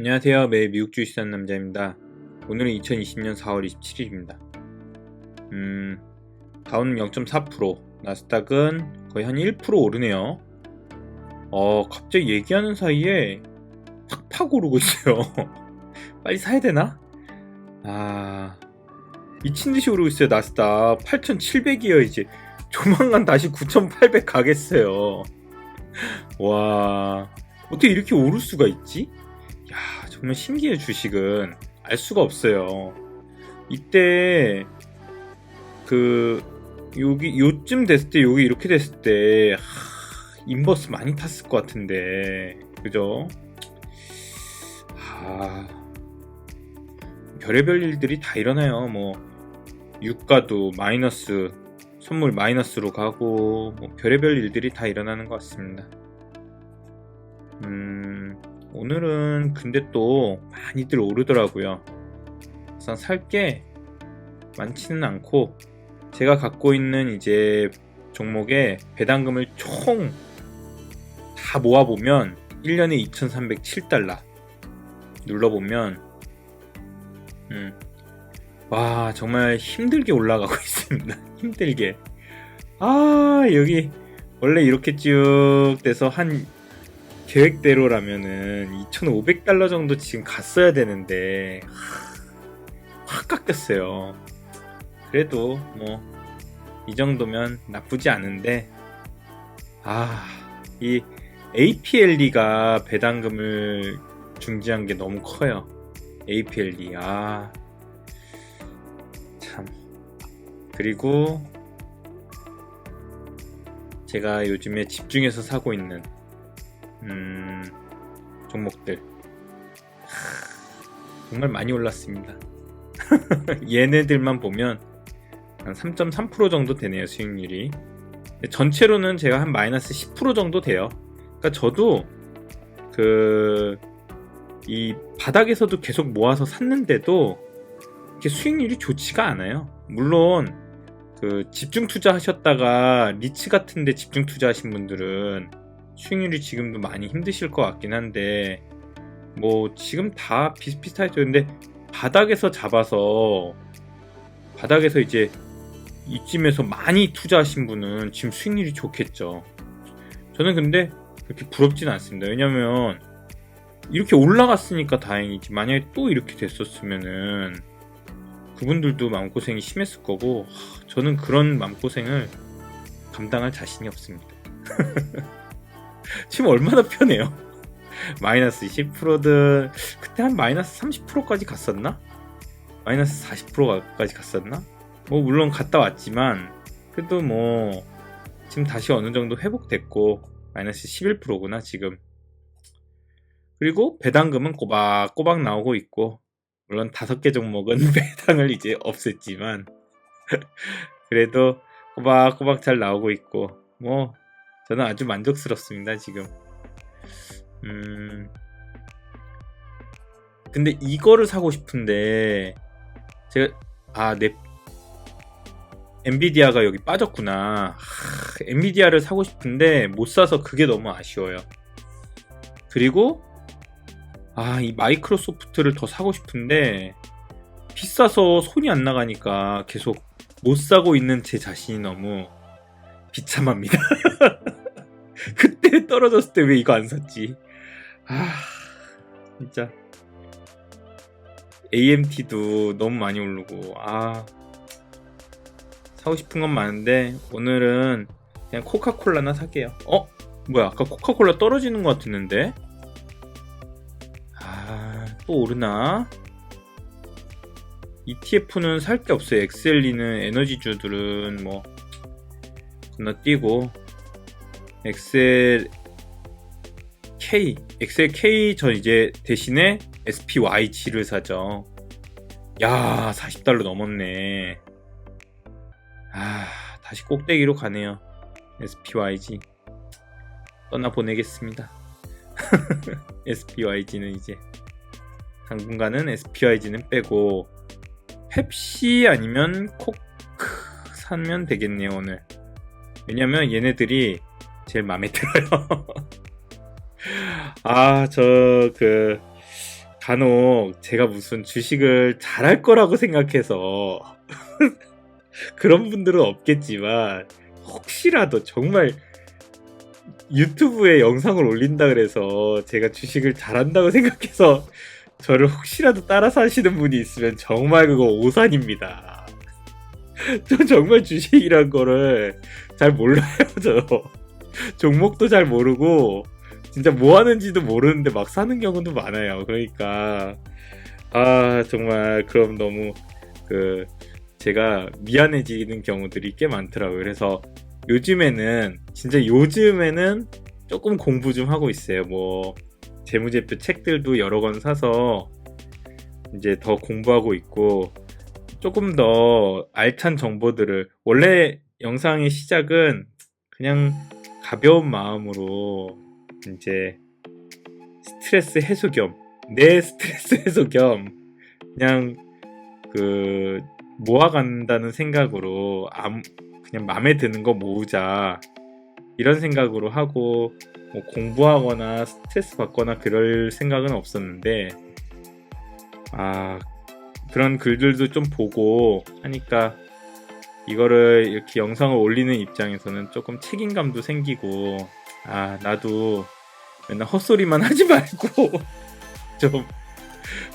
안녕하세요. 매일 미국 주식 사는 남자입니다. 오늘은 2020년 4월 27일입니다. 음, 다우는 0.4%, 나스닥은 거의 한 1% 오르네요. 어, 갑자기 얘기하는 사이에 팍팍 오르고 있어요. 빨리 사야 되나? 아, 미친 듯이 오르고 있어요. 나스닥 8,700이에요, 이제. 조만간 다시 9,800 가겠어요. 와, 어떻게 이렇게 오를 수가 있지? 야, 정말 신기해 주식은 알 수가 없어요. 이때 그 여기 요쯤 됐을 때 여기 이렇게 됐을 때 하, 인버스 많이 탔을 것 같은데 그죠? 아 별의별 일들이 다 일어나요. 뭐 유가도 마이너스 선물 마이너스로 가고 뭐 별의별 일들이 다 일어나는 것 같습니다. 음. 오늘은 근데 또 많이들 오르더라고요. 그래서 살게 많지는 않고 제가 갖고 있는 이제 종목에 배당금을 총 다 모아보면 1년에 2,307달러 눌러보면 음, 와 정말 힘들게 올라가고 있습니다. 힘들게 아 여기 원래 이렇게 쭉 돼서 한 계획대로라면은 2,500달러 정도 지금 갔어야 되는데 확 깎였어요. 그래도 뭐 이 정도면 나쁘지 않은데 아, 이 APLE가 배당금을 중지한 게 너무 커요. APLE. 아. 참. 그리고 제가 요즘에 집중해서 사고 있는 음, 종목들 하, 정말 많이 올랐습니다. 얘네들만 보면 한 3.3% 정도 되네요 수익률이. 전체로는 제가 한 마이너스 10% 정도 돼요. 그러니까 저도 그 이 바닥에서도 계속 모아서 샀는데도 이렇게 수익률이 좋지가 않아요. 물론 그 집중 투자하셨다가 리츠 같은데 집중 투자하신 분들은 수익률이 지금도 많이 힘드실 것 같긴 한데 뭐 지금 다 비슷비슷하죠. 근데 바닥에서 잡아서 바닥에서 이제 이쯤에서 많이 투자하신 분은 지금 수익률이 좋겠죠. 저는 근데 그렇게 부럽진 않습니다. 왜냐면 이렇게 올라갔으니까 다행이지. 만약에 또 이렇게 됐었으면은 그분들도 마음고생이 심했을 거고 저는 그런 마음고생을 감당할 자신이 없습니다. 지금 얼마나 편해요? 마이너스 10%든 그때 한 마이너스 30%까지 갔었나? 마이너스 40%까지 갔었나? 뭐 물론 갔다 왔지만 그래도 뭐 지금 다시 어느 정도 회복됐고 마이너스 11%구나 지금 그리고 배당금은 꼬박꼬박 나오고 있고 물론 다섯 개 종목은 배당을 이제 없앴지만 그래도 꼬박꼬박 잘 나오고 있고 뭐 저는 아주 만족스럽습니다 지금. 음. 근데 이거를 사고 싶은데 제가 아내 엔비디아가 여기 빠졌구나. 하, 엔비디아를 사고 싶은데 못 사서 그게 너무 아쉬워요. 그리고 아, 이 마이크로소프트를 더 사고 싶은데 비싸서 손이 안 나가니까 계속 못 사고 있는 제 자신이 너무 비참합니다. 그때 떨어졌을 때 왜 이거 안 샀지? 아, 진짜. AMT도 너무 많이 오르고, 아. 사고 싶은 건 많은데, 오늘은 그냥 코카콜라나 살게요. 어? 뭐야, 아까 코카콜라 떨어지는 것 같았는데? 또 오르나? ETF는 살 게 없어요. 엑셀리는 에너지주들은 뭐 건너뛰고 엑셀 K, 엑셀 K 저 이제 대신에 SPYG를 사죠. 야, 40달러 넘었네. 아, 다시 꼭대기로 가네요. SPYG. 떠나 보내겠습니다. SPYG는 이제 당분간은 SPIG는 빼고 펩시 아니면 코크 사면 되겠네요 오늘 왜냐면 얘네들이 제일 마음에 들어요 아 저 그 간혹 제가 무슨 주식을 잘할 거라고 생각해서 그런 분들은 없겠지만 혹시라도 정말 유튜브에 영상을 올린다 그래서 제가 주식을 잘한다고 생각해서 저를 혹시라도 따라서 하시는 분이 있으면 정말 그거 오산입니다. 저 정말 주식이란 거를 잘 몰라요, 저. 종목도 잘 모르고, 진짜 뭐 하는지도 모르는데 막 사는 경우도 많아요. 그러니까, 아, 정말, 그럼 너무, 그, 제가 미안해지는 경우들이 꽤 많더라고요. 그래서 요즘에는, 진짜 요즘에는 조금 공부 좀 하고 있어요. 뭐, 재무제표 책들도 여러 권 사서 이제 더 공부하고 있고 조금 더 알찬 정보들을 원래 영상의 시작은 그냥 가벼운 마음으로 이제 스트레스 해소 겸 내 스트레스 해소 겸 그냥 그 모아간다는 생각으로 아무 그냥 마음에 드는 거 모으자. 이런 생각으로 하고 뭐 공부하거나 스트레스 받거나 그럴 생각은 없었는데 아 그런 글들도 좀 보고 하니까 이거를 이렇게 영상을 올리는 입장에서는 조금 책임감도 생기고 아 나도 맨날 헛소리만 하지 말고 좀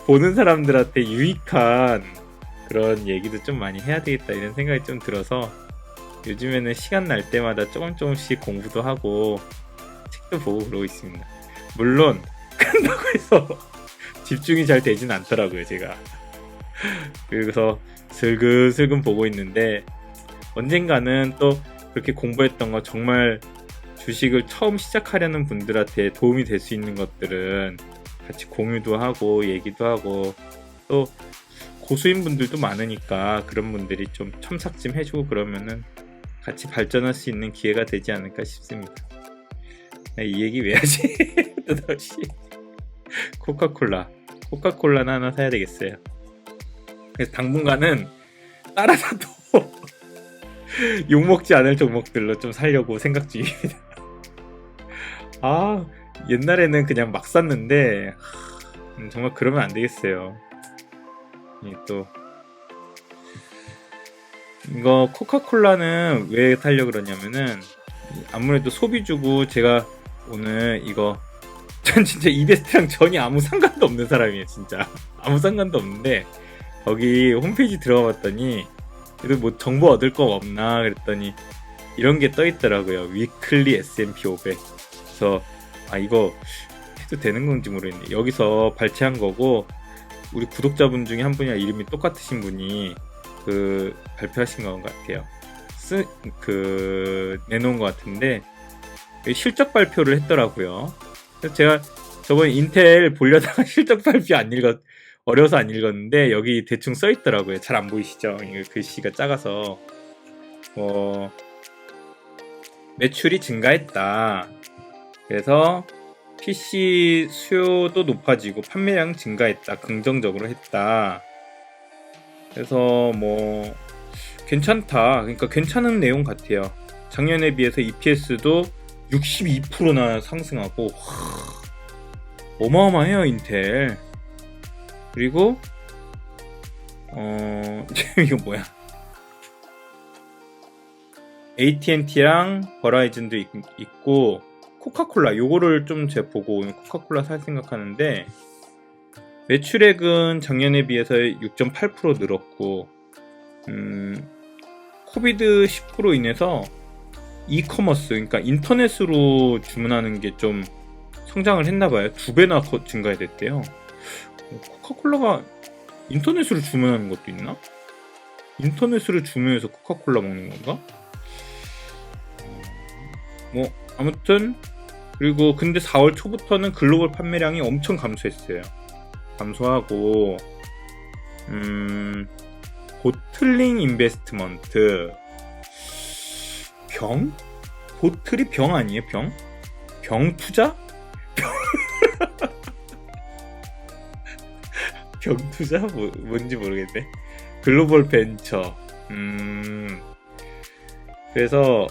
보는 사람들한테 유익한 그런 얘기도 좀 많이 해야 되겠다 이런 생각이 좀 들어서 요즘에는 시간 날 때마다 조금 조금씩 공부도 하고 책도 보고 그러고 있습니다. 물론 큰다고 해서 집중이 잘 되진 않더라고요, 제가. 그래서 슬금슬금 보고 있는데 언젠가는 또 그렇게 공부했던 거 정말 주식을 처음 시작하려는 분들한테 도움이 될 수 있는 것들은 같이 공유도 하고 얘기도 하고 또 고수인 분들도 많으니까 그런 분들이 좀 첨삭 좀 해주고 그러면은 같이 발전할 수 있는 기회가 되지 않을까 싶습니다. 이 얘기 왜 하지? 또다시 코카콜라 코카콜라는 하나 사야 되겠어요 그래서 당분간은 따라서도 욕먹지 않을 종목들로 좀 살려고 생각 중입니다. 아 옛날에는 그냥 막 샀는데 음, 정말 그러면 안 되겠어요. 또. 이거 코카콜라는 왜 살려 그러냐면은 아무래도 소비주고 제가 오늘 이거 전 진짜 이베스트랑 전혀 아무 상관도 없는 사람이에요 진짜. 아무 상관도 없는데 거기 홈페이지 들어가 봤더니 그래도 뭐 정보 얻을 거 없나 그랬더니 이런 게 떠 있더라고요. 위클리 S&P 500 그래서 아 이거 해도 되는 건지 모르겠네. 여기서 발췌한 거고 우리 구독자분 중에 한 분이랑 이름이 똑같으신 분이 그 발표하신 것 같아요. 쓰, 그 내놓은 것 같은데 실적 발표를 했더라고요. 그래서 제가 저번에 인텔 보려다가 실적 발표 안 읽었, 어려서 안 읽었는데 여기 대충 써 있더라고요. 잘 안 보이시죠? 글씨가 작아서. 뭐, 매출이 증가했다. 그래서 PC 수요도 높아지고 판매량 증가했다. 긍정적으로 했다. 그래서 뭐, 괜찮다. 그러니까 괜찮은 내용 같아요. 작년에 비해서 EPS도 62%나 상승하고 와, 어마어마해요 인텔 그리고 어 이거 뭐야 AT&T랑 버라이즌도 있, 고 코카콜라 요거를 좀 제가 보고 오늘 코카콜라 살 생각하는데 매출액은 작년에 비해서 6.8% 늘었고 음, 코비드 19로 인해서 이커머스, 그러니까 인터넷으로 주문하는 게 좀 성장을 했나 봐요. 두 배나 증가됐대요. 코카콜라가 인터넷으로 주문하는 것도 있나? 인터넷으로 주문해서 코카콜라 먹는 건가? 뭐, 아무튼, 그리고 근데 4월 초부터는 글로벌 판매량이 엄청 감소했어요. 감소하고, 음, 보틀링 인베스트먼트, 병? 보틀이 병 아니에요? 병? 병 투자? 병 투자? 뭐, 뭔지 모르겠네. 글로벌 벤처. 음. 그래서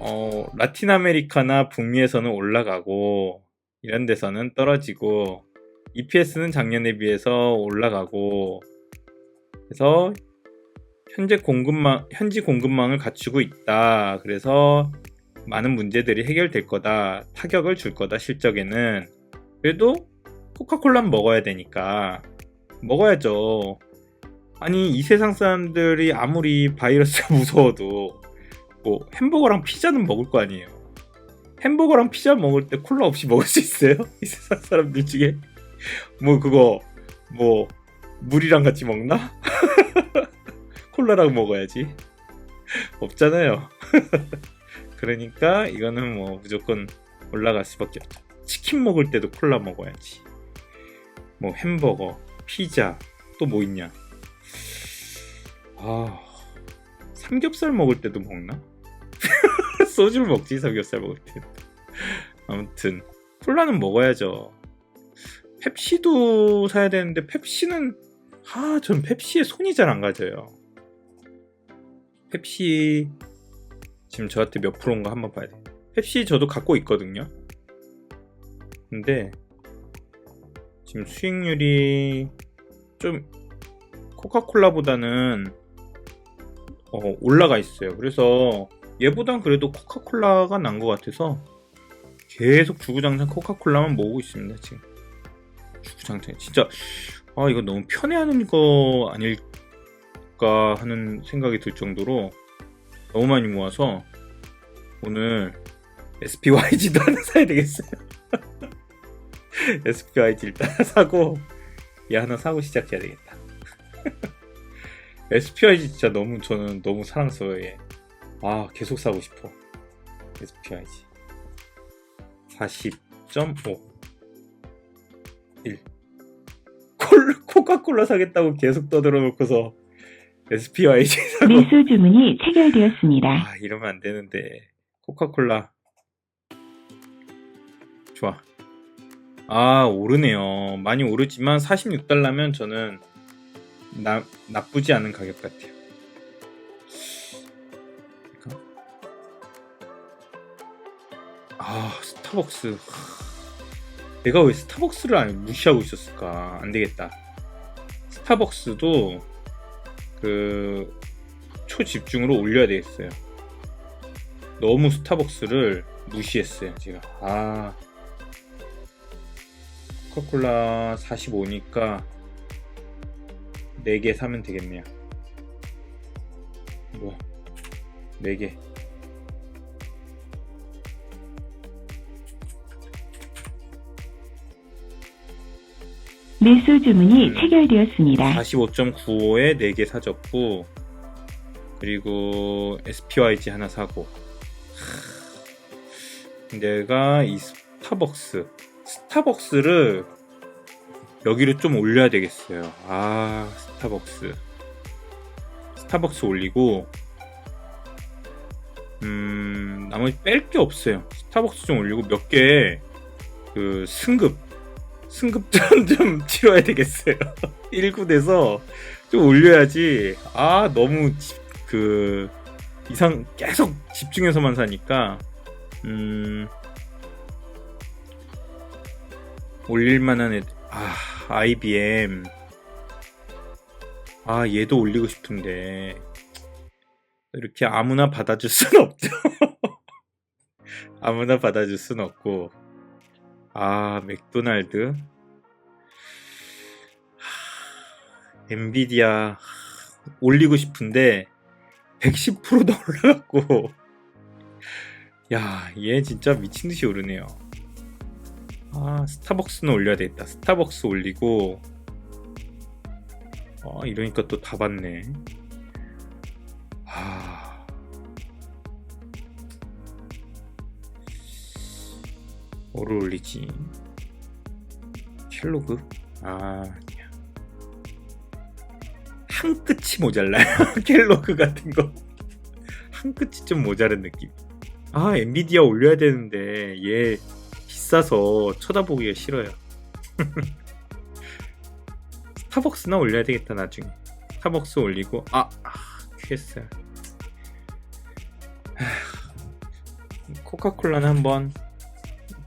어, 라틴 아메리카나 북미에서는 올라가고 이런 데서는 떨어지고 EPS는 작년에 비해서 올라가고 그래서 현재 공급망 현지 공급망을 갖추고 있다. 그래서 많은 문제들이 해결될 거다. 타격을 줄 거다. 실적에는 그래도 코카콜라는 먹어야 되니까 먹어야죠. 아니 이 세상 사람들이 아무리 바이러스가 무서워도 뭐 햄버거랑 피자는 먹을 거 아니에요. 햄버거랑 피자 먹을 때 콜라 없이 먹을 수 있어요? 이 세상 사람들 중에 뭐 그거 뭐 물이랑 같이 먹나? 콜라랑 먹어야지. 없잖아요. 그러니까 이거는 뭐 무조건 올라갈 수밖에 없죠. 치킨 먹을 때도 콜라 먹어야지. 뭐 햄버거, 피자, 또 뭐 있냐? 아, 삼겹살 먹을 때도 먹나? 소주를 먹지 삼겹살 먹을 때. 아무튼 콜라는 먹어야죠. 펩시도 사야 되는데 펩시는 아, 전 펩시에 손이 잘 안 가져요. 펩시 지금 저한테 몇 프로인가 한번 봐야 돼. 펩시 저도 갖고 있거든요. 근데 지금 수익률이 좀 코카콜라보다는 어, 올라가 있어요. 그래서 얘보단 그래도 코카콜라가 난 것 같아서 계속 주구장창 코카콜라만 모으고 있습니다. 지금 주구장창 진짜 아 이거 너무 편애하는 거 아닐까 하는 생각이 들 정도로 너무 많이 모아서 오늘 SPYG도 하나 사야 되겠어요. SPYG 일단 사고 얘 하나 사고 시작해야 되겠다. SPYG 진짜 너무 저는 너무 사랑스러워요. 얘. 아 계속 사고 싶어. SPYG 40.5 1 콜, 코카콜라 사겠다고 계속 떠들어 놓고서 SPYG 사고 매수 주문이 체결되었습니다. 아, 이러면 안 되는데. 코카콜라. 좋아. 아, 오르네요. 많이 오르지만 46달러면 저는 나, 나쁘지 않은 가격 같아요. 아, 스타벅스. 내가 왜 스타벅스를 안 무시하고 있었을까? 안 되겠다. 스타벅스도 그 초집중으로 올려야 되겠어요. 너무 스타벅스를 무시했어요, 제가. 아. 코카콜라 45니까 4개 사면 되겠네요. 뭐, 4개. 매수 주문이 음. 체결되었습니다. 45.95에 4개 사줬고 그리고 SPYG 하나 사고 하, 내가 이 스타벅스 스타벅스를 여기를 좀 올려야 되겠어요. 아 스타벅스. 스타벅스 올리고 음 나머지 뺄 게 없어요. 스타벅스 좀 올리고 몇 개 그 승급. 승급전 좀 치러야 되겠어요. 1군에서 좀 올려야지. 아, 너무 지- 그 이상 계속 집중해서만 사니까 음 올릴 만한 애 아, IBM 아, 얘도 올리고 싶은데. 이렇게 아무나 받아줄 순 없죠. 아무나 받아줄 순 없고. 아, 맥도날드. 엔비디아. 올리고 싶은데 110%도 올라갔고. 야, 얘 진짜 미친 듯이 오르네요. 아, 스타벅스는 올려야 되겠다. 스타벅스 올리고 아, 이러니까 또 다 봤네. 아. 뭐를 올리지? 켈로그? 아, 아니야. 한 끝이 모자라요. 켈로그 같은 거. 한 끝이 좀 모자란 느낌. 아, 엔비디아 올려야 되는데, 얘 비싸서 쳐다보기가 싫어요. 스타벅스나 올려야 되겠다, 나중에. 스타벅스 올리고, 아, 아 QSR. 하, 코카콜라는 한번,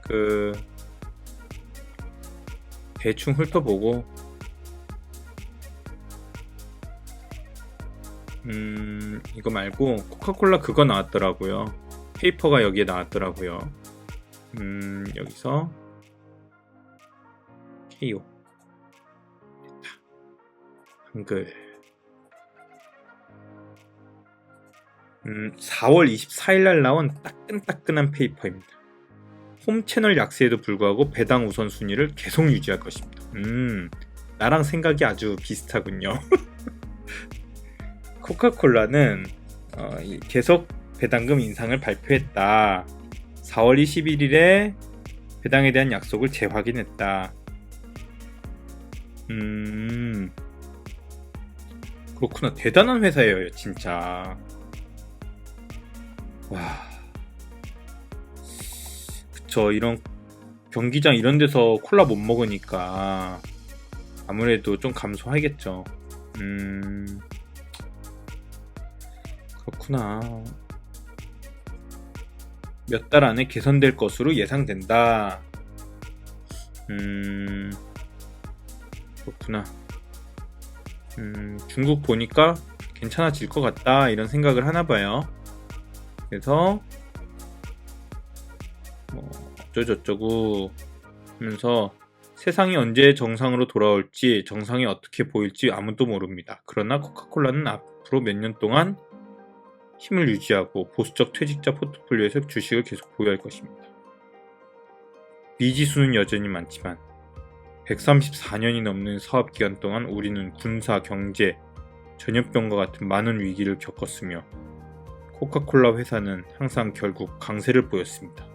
그, 대충 훑어보고 음 이거 말고 코카콜라 그거 나왔더라고요 페이퍼가 여기에 나왔더라고요 음 여기서 KO 됐다 한글 음 4월 24일 날 나온 따끈따끈한 페이퍼입니다 홈 채널 약세에도 불구하고 배당 우선순위를 계속 유지할 것입니다. 음, 나랑 생각이 아주 비슷하군요. 코카콜라는 어, 이- 계속 배당금 인상을 발표했다. 4월 21일에 배당에 대한 약속을 재확인했다. 음, 그렇구나. 대단한 회사예요, 진짜. 와. 그쵸 이런 경기장 이런 데서 콜라 못 먹으니까 아무래도 좀 감소하겠죠 음 그렇구나 몇 달 안에 개선될 것으로 예상된다. 음 그렇구나. 음 중국 보니까 괜찮아질 것 같다 이런 생각을 하나 봐요. 그래서 뭐 어쩌저쩌고 하면서 세상이 언제 정상으로 돌아올지 정상이 어떻게 보일지 아무도 모릅니다. 그러나 코카콜라는 앞으로 몇 년 동안 힘을 유지하고 보수적 퇴직자 포트폴리오에서 주식을 계속 보유할 것입니다. 미지수는 여전히 많지만 134년이 넘는 사업 기간 동안 우리는 군사, 경제, 전염병과 같은 많은 위기를 겪었으며 코카콜라 회사는 항상 결국 강세를 보였습니다.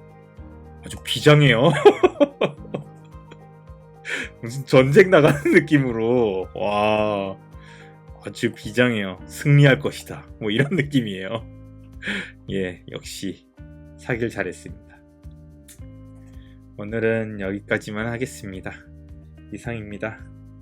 아주 비장해요. 무슨 전쟁 나가는 느낌으로 와 아주 비장해요. 승리할 것이다. 뭐 이런 느낌이에요. 예, 역시 사길 잘했습니다. 오늘은 여기까지만 하겠습니다. 이상입니다.